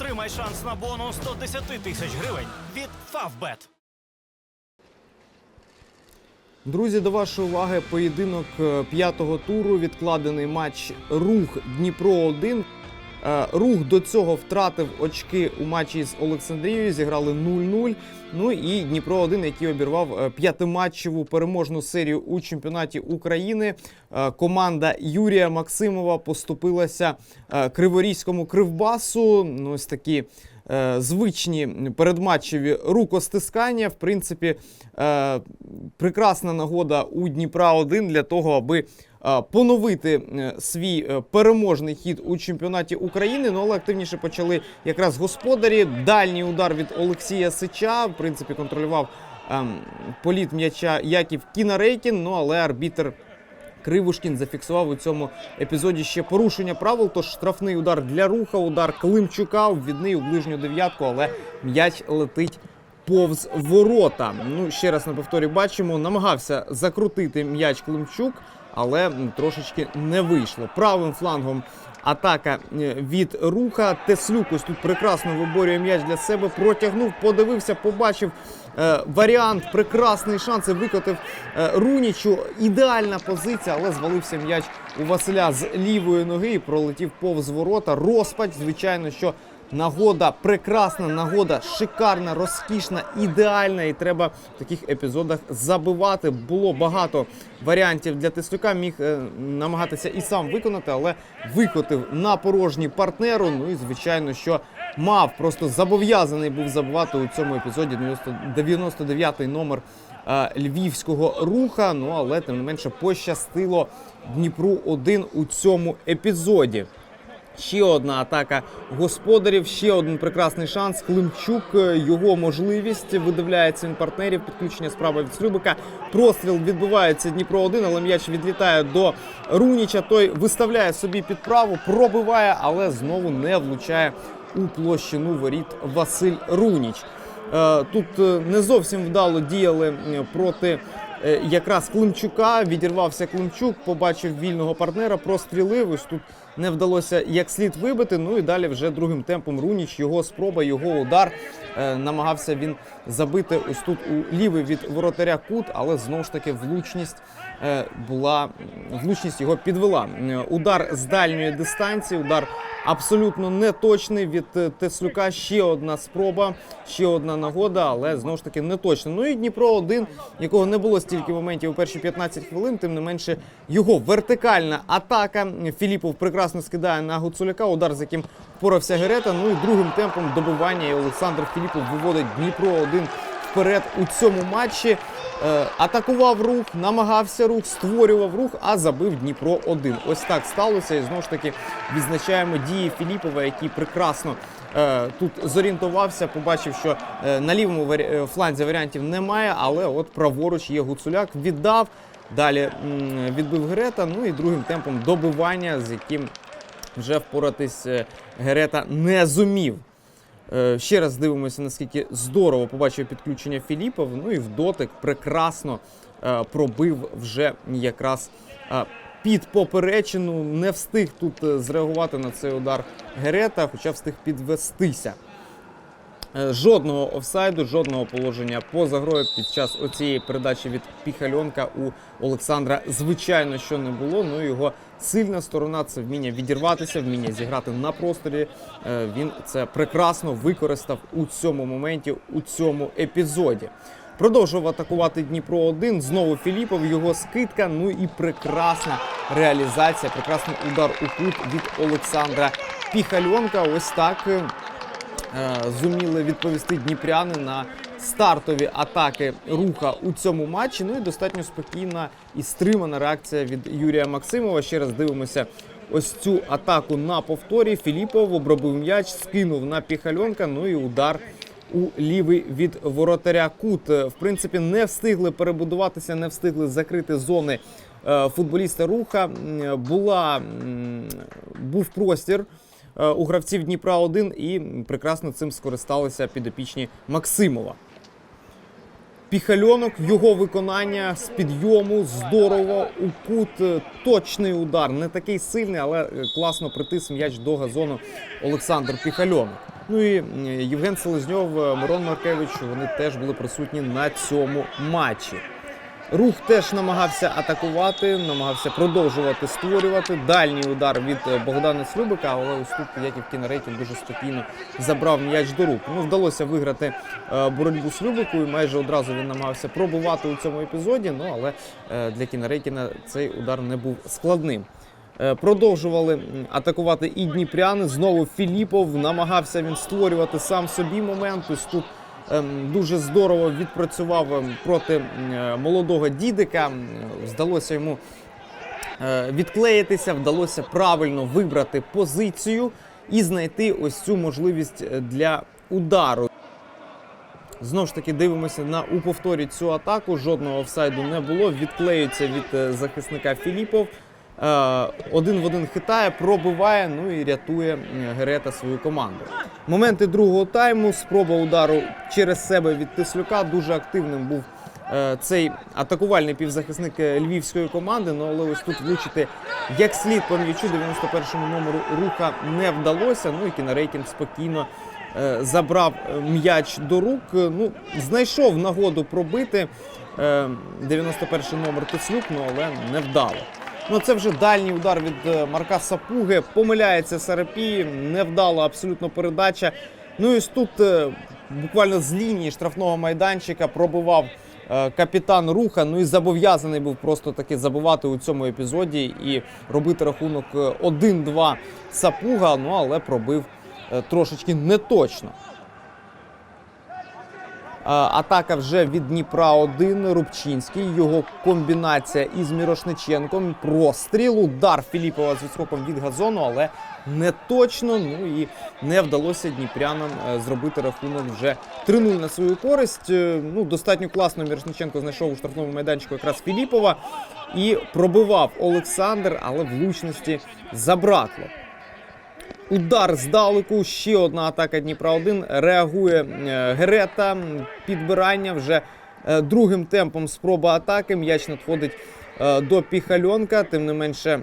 Отримай шанс на бонус 110 тисяч гривень від Favbet. Друзі, до вашої уваги поєдинок е, п'ятого туру. Відкладений матч Рух Дніпро 1 Е, Рух до цього втратив очки у матчі з Олександрією. Зіграли 0-0. Ну і Дніпро 1 який обірвав е, п'ятиматчеву переможну серію у чемпіонаті України. Е, Команда Юрія Максимова поступилася е, Криворізькому кривбасу. Ну, ось такі е, звичні передматчеві рукостискання. В принципі, е, прекрасна нагода у Дніпра 1 для того, аби е, поновити е, свій е, переможний хід у чемпіонаті України. Ну але активніше почали якраз господарі. Дальній удар від Олексія Сича. В принципі, контролював ем, політ м'яча Яків Кінарейкін. Ну але арбітр. Кривушкін зафіксував у цьому епізоді ще порушення правил. Тож штрафний удар для руха, удар Климчука, обвідний у ближню дев'ятку, але м'яч летить повз ворота. Ну ще раз на повторі бачимо, намагався закрутити м'яч Климчук, але трошечки не вийшло. Правим флангом атака е, від руха. Теслюк ось тут прекрасно виборює м'яч для себе. Протягнув, подивився, побачив е, варіант, прекрасний шанс і викотив е, Рунічу. Ідеальна позиція, але звалився м'яч у Василя з лівої ноги і пролетів повз ворота. Розпач, звичайно, що нагода прекрасна, нагода шикарна, розкішна, ідеальна. І треба в таких епізодах забивати. Було багато варіантів для Теслюка. Міг е, намагатися і сам виконати, але викотив на порожній партнеру. Ну і звичайно, що мав просто зобов'язаний був забивати у цьому епізоді 90 99-й номер е, львівського руха. Ну але тим не менше пощастило Дніпру 1 у цьому епізоді. Ще одна атака господарів, ще один прекрасний шанс. Климчук, е, його можливість видивляється він партнерів. Підключення справа від Слюбика. Простріл відбувається Дніпро 1 але м'яч відлітає до Руніча. Той виставляє собі під праву, пробиває, але знову не влучає у площину воріт Василь Руніч. Е, Тут е, не зовсім вдало діяли проти якраз Климчука. Відірвався Климчук, побачив вільного партнера, прострілив. Ось тут не вдалося як слід вибити. Ну і далі вже другим темпом Руніч, його спроба, його удар. Е, Намагався він забити ось тут у лівий від воротаря кут, але знову ж таки влучність е, була влучність його підвела. Е, Удар з дальньої дистанції, удар абсолютно неточний від е, Теслюка. Ще одна спроба, ще одна нагода, але знову ж таки не точно. Ну і Дніпро 1 якого не було стільки моментів у перші 15 хвилин. Тим не менше, його вертикальна атака. Філіпов прекрасно скидає на Гуцуляка. Удар, з яким впорався Герета. Ну і другим темпом добивання. І Олександр Філіпов виводить Дніпро 1 вперед у цьому матчі. Е, атакував рух, намагався рух, створював рух, а забив Дніпро 1 Ось так сталося. І знову ж таки відзначаємо дії Філіпова, який прекрасно е, тут зорієнтувався, побачив, що е, на лівому варі- е, фланзі варіантів немає, але от праворуч є Гуцуляк, віддав. Далі м, відбив Герета. Ну і другим темпом добивання, з яким вже впоратись е, Герета не зумів. Е, Ще раз дивимося, наскільки здорово побачив підключення Філіпов. Ну і в дотик прекрасно е, пробив вже якраз е, під поперечину. Не встиг тут зреагувати на цей удар Герета, хоча встиг підвестися. Е, Жодного офсайду, жодного положення поза грою під час оцієї передачі від Піхальонка у Олександра, звичайно, що не було. Ну його сильна сторона це вміння відірватися, вміння зіграти на просторі. Е, Він це прекрасно використав у цьому моменті, у цьому епізоді. Продовжував атакувати Дніпро 1 Знову Філіпов, його скидка. Ну і прекрасна реалізація, прекрасний удар у кут від Олександра Піхальонка. Ось так. Е, зуміли відповісти дніпряни на стартові атаки руха у цьому матчі. Ну і достатньо спокійна і стримана реакція від Юрія Максимова. Ще раз дивимося. Ось цю атаку на повторі. Філіпов обробив м'яч, скинув на піхальонка. Ну і удар у лівий від воротаря кут. Е, В принципі, не встигли перебудуватися, не встигли закрити зони е, футболіста руха. Була був простір у гравців Дніпра 1 і прекрасно цим скористалися підопічні Максимова. Піхальонок, його виконання з підйому здорово у кут. е, Точний удар, не такий сильний, але е, класно притис м'яч до газону Олександр Піхальонок. Ну і Євген Селезньов, е, Мирон Маркевич, вони теж були присутні на цьому матчі. Рух теж намагався атакувати, намагався продовжувати створювати. Дальній удар від е, Богдана Слюбика, але ось тут Яків Кінарейкін дуже спокійно забрав м'яч до рук. Ну, вдалося виграти е, боротьбу Слюбику, і майже одразу він намагався пробувати у цьому епізоді. Ну але е, для Кінарейкіна цей удар не був складним. Продовжували атакувати і дніпряни. Знову Філіпов намагався він створювати сам собі момент. Ось тут дуже здорово відпрацював ем, проти е, молодого дідика. Вдалося йому е, відклеїтися, вдалося правильно вибрати позицію і знайти ось цю можливість е, для удару. Знову ж таки дивимося на у повторі цю атаку. Жодного офсайду не було. Відклеюється від захисника Філіпов. Е, Один в один хитає, пробиває, ну і рятує Герета свою команду. Моменти другого тайму, спроба удару через себе від Тислюка. Дуже активним був е, цей атакувальний півзахисник е, львівської команди. Ну але ось тут влучити як слід по м'ячу 91-му номеру руха не вдалося. Ну і Кінарейкін спокійно забрав м'яч до рук. Ну, знайшов нагоду пробити е, 91-й номер Тислюк, ну але не вдало. Ну, це вже дальній удар від е, Марка Сапуги. Помиляється Сарапі, невдала абсолютно передача. Ну і тут е, буквально з лінії штрафного майданчика пробував е, капітан руха. Ну і зобов'язаний був просто таки забувати у цьому епізоді і робити рахунок е, 1-2 Сапуга. Ну але пробив трошечки неточно. Е, Атака вже від Дніпра 1 Рубчинський. Його комбінація із Мірошниченком. Простріл, удар Філіпова з відскоком від газону, але не точно. Ну і не вдалося дніпрянам е, зробити рахунок вже 3-0 на свою користь. Е, Ну, достатньо класно Мірошниченко знайшов у штрафному майданчику якраз Філіпова і пробивав Олександр, але влучності забракло. Удар здалеку, ще одна атака Дніпра 1 Реагує е, Герета. Підбирання вже е, другим темпом спроба атаки. М'яч надходить е, до Піхальонка. Тим не менше,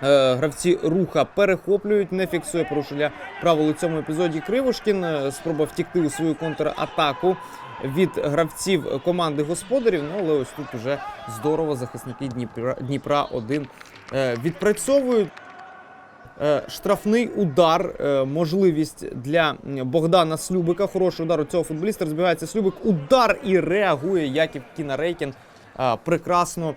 гравці руха перехоплюють, не фіксує порушення правил у цьому епізоді. Кривошкін Е, спроба втікти у свою контратаку від гравців команди господарів. Ну але ось тут уже здорово захисники Дніпра Дніпра 1 відпрацьовують. Е, Штрафний удар, е, можливість для Богдана Слюбика. Хороший удар у цього футболіста. Розбігається Слюбик. Удар і реагує Яків Кінарейкін. Е, Прекрасно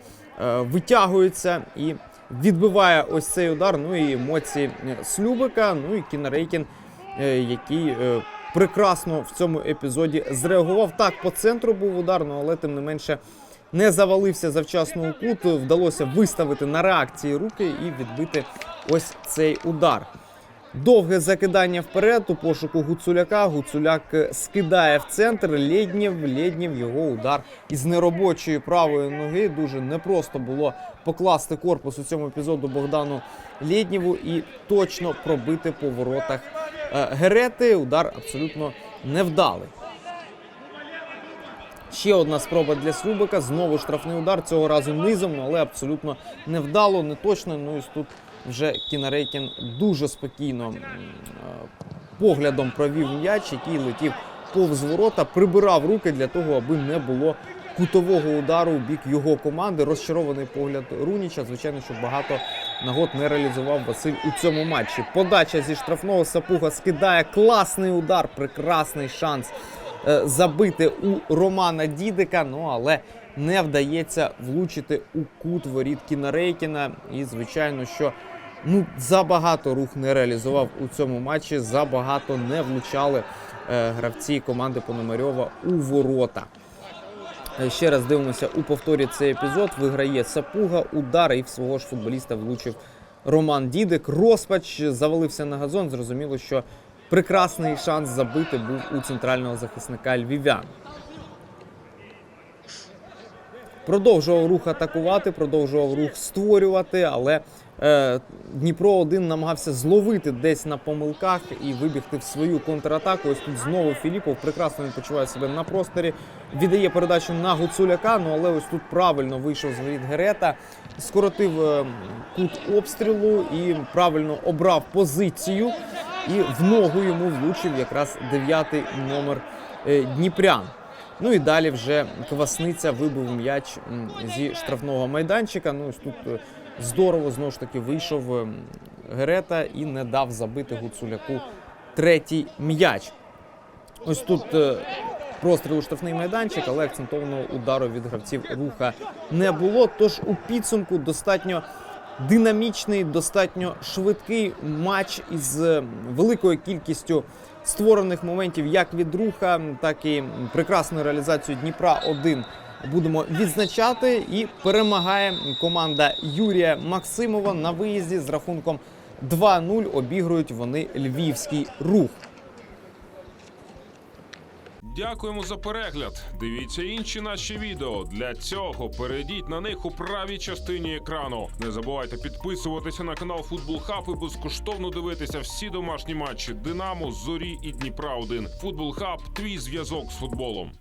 витягується і відбиває ось цей удар. Ну і емоції Слюбика. Ну і Кінарейкін, який прекрасно в цьому епізоді зреагував. Так, по центру був удар, ну, але тим не менше не завалився завчасно у кут. Вдалося виставити на реакції руки і відбити ось цей удар. Довге закидання вперед у пошуку Гуцуляка. Гуцуляк е, скидає в центр. Лєднєв, Лєднєв його удар із неробочої правої ноги. Дуже непросто було покласти корпус у цьому епізоду Богдану Лєднєву і точно пробити по воротах е, Герети. Удар абсолютно невдалий. Ще одна спроба для Слюбика. Знову штрафний удар. Цього разу низом, але абсолютно невдало, не точно. Ну і тут вже Кінарейкін дуже спокійно е, поглядом провів м'яч, який летів повз ворота, прибирав руки для того, аби не було кутового удару у бік його команди. Розчарований погляд Руніча. Звичайно, що багато нагод не реалізував Василь у цьому матчі. Подача зі штрафного Сапуга скидає класний удар, прекрасний шанс е, забити у Романа Дідика. Ну але не вдається влучити у кут воріт Кінарейкіна. І звичайно, що ну забагато рух не реалізував у цьому матчі. Забагато не влучали е, гравці команди Пономарьова у ворота. Е, Ще раз дивимося у повторі цей епізод. Виграє Сапуга, удар і в свого ж футболіста влучив Роман Дідик. Розпач завалився на газон. Зрозуміло, що прекрасний шанс забити був у центрального захисника львів'ян. Продовжував рух атакувати, продовжував рух створювати, але Дніпро 1 намагався зловити десь на помилках і вибігти в свою контратаку. Ось тут знову Філіпов прекрасно він почуває себе на просторі. Віддає передачу на Гуцуляка. Ну але ось тут правильно вийшов з воріт Герета, скоротив е, кут обстрілу і правильно обрав позицію. і в ногу йому влучив якраз дев'ятий номер е, Дніпрян. Ну і далі вже Квасниця вибив м'яч зі штрафного майданчика. Ну ось тут е, здорово знову ж таки вийшов ем, Герета і не дав забити Гуцуляку третій м'яч. Ось тут е, простріл у штрафний майданчик, але акцентованого удару від гравців руха не було. Тож у підсумку достатньо динамічний, достатньо швидкий матч із е, великою кількістю створених моментів як від руха, так і прекрасною реалізацією Дніпра 1 будемо відзначати. І перемагає команда Юрія Максимова на виїзді з рахунком 2-0. Обігрують вони львівський рух. Дякуємо за перегляд. Дивіться інші наші відео. Для цього перейдіть на них у правій частині екрану. Не забувайте підписуватися на канал Футбол Хаб і безкоштовно дивитися всі домашні матчі Динамо, Зорі і Дніпра 1 Футбол Хаб твій зв'язок з футболом.